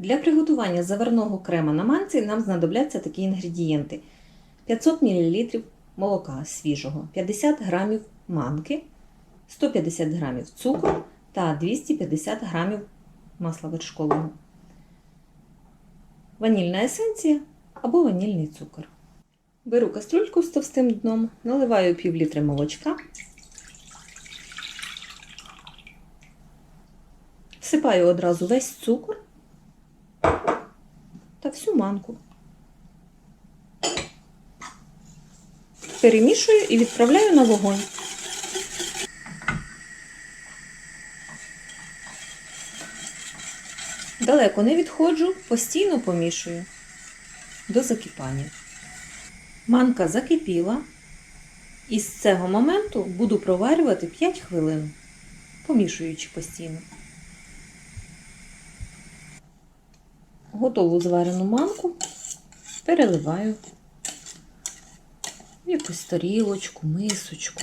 Для приготування заварного крема на манці нам знадобляться такі інгредієнти: 500 мл молока свіжого, 50 г манки, 150 г цукру та 250 г масла вершкового, ванільна есенція або ванільний цукор. Беру кастрюльку з товстим дном, наливаю пів літри молочка, всипаю одразу весь цукор всю манку. Перемішую і відправляю на вогонь. Далеко не відходжу, постійно помішую до закипання. Манка закипіла, і з цього моменту буду проварювати 5 хвилин, помішуючи постійно. Готову зварену манку переливаю в якусь тарілочку, мисочку.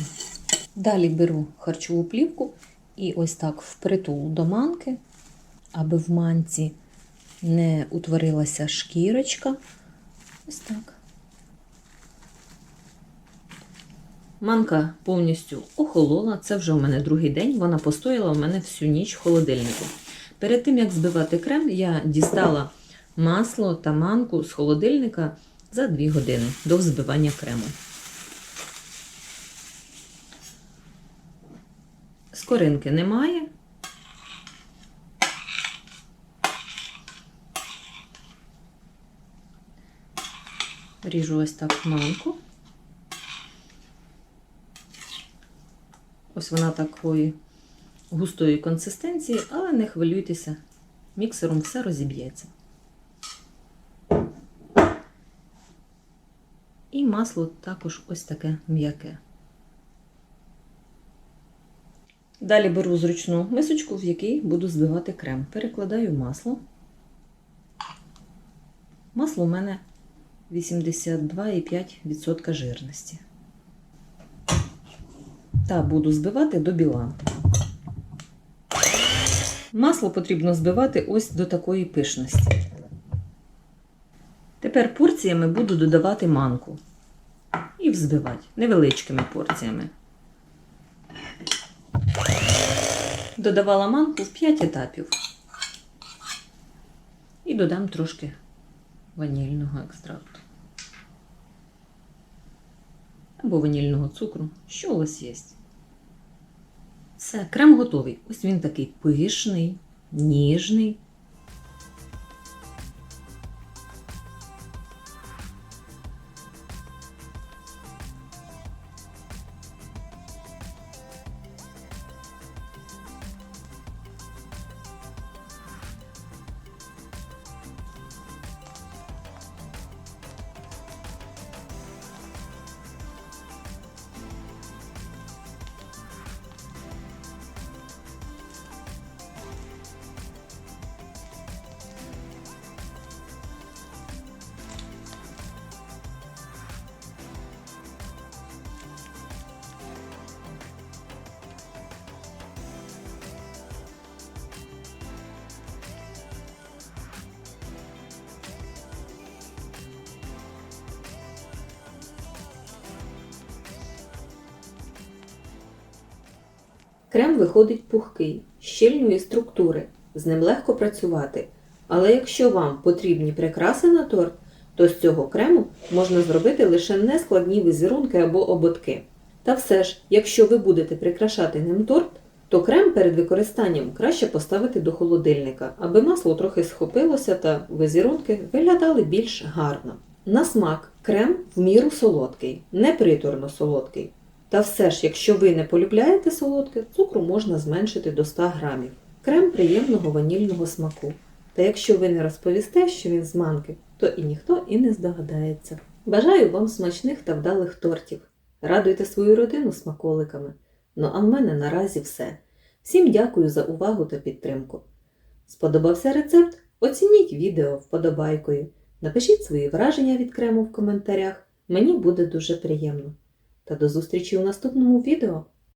Далі беру харчову плівку і ось так впритул до манки, аби в манці не утворилася шкірочка. Ось так. Манка повністю охолола. Це вже у мене другий день. Вона постояла у мене всю ніч в холодильнику. Перед тим, як збивати крем, я дістала масло та манку з холодильника за 2 години до взбивання крему. Скоринки немає. Ріжу ось так манку. Ось вона такої густої консистенції, але не хвилюйтеся, міксером все розіб'ється. І масло також ось таке м'яке. Далі беру зручну мисочку, в якій буду збивати крем. Перекладаю масло. Масло у мене 82,5% жирності. Та буду збивати до біла. Масло потрібно збивати ось до такої пишності. Тепер порціями буду додавати манку і взбивати невеличкими порціями. Додавала манку в 5 етапів. І додам трошки ванільного екстракту. Або ванільного цукру, що у вас є. Все, крем готовий. Ось він такий пишний, ніжний. Крем виходить пухкий, щільної структури, з ним легко працювати. Але якщо вам потрібні прикраси на торт, то з цього крему можна зробити лише нескладні візерунки або ободки. Та все ж, якщо ви будете прикрашати ним торт, то крем перед використанням краще поставити до холодильника, аби масло трохи схопилося та візерунки виглядали більш гарно. На смак крем в міру солодкий, не приторно солодкий. Та все ж, якщо ви не полюбляєте солодке, цукру можна зменшити до 100 грамів. Крем приємного ванільного смаку. Та якщо ви не розповісте, що він з манки, то і ніхто і не здогадається. Бажаю вам смачних та вдалих тортів. Радуйте свою родину смаколиками. Ну а в мене наразі все. Всім дякую за увагу та підтримку. Сподобався рецепт? Оцініть відео вподобайкою. Напишіть свої враження від крему в коментарях. Мені буде дуже приємно. Та до зустрічі у наступному відео!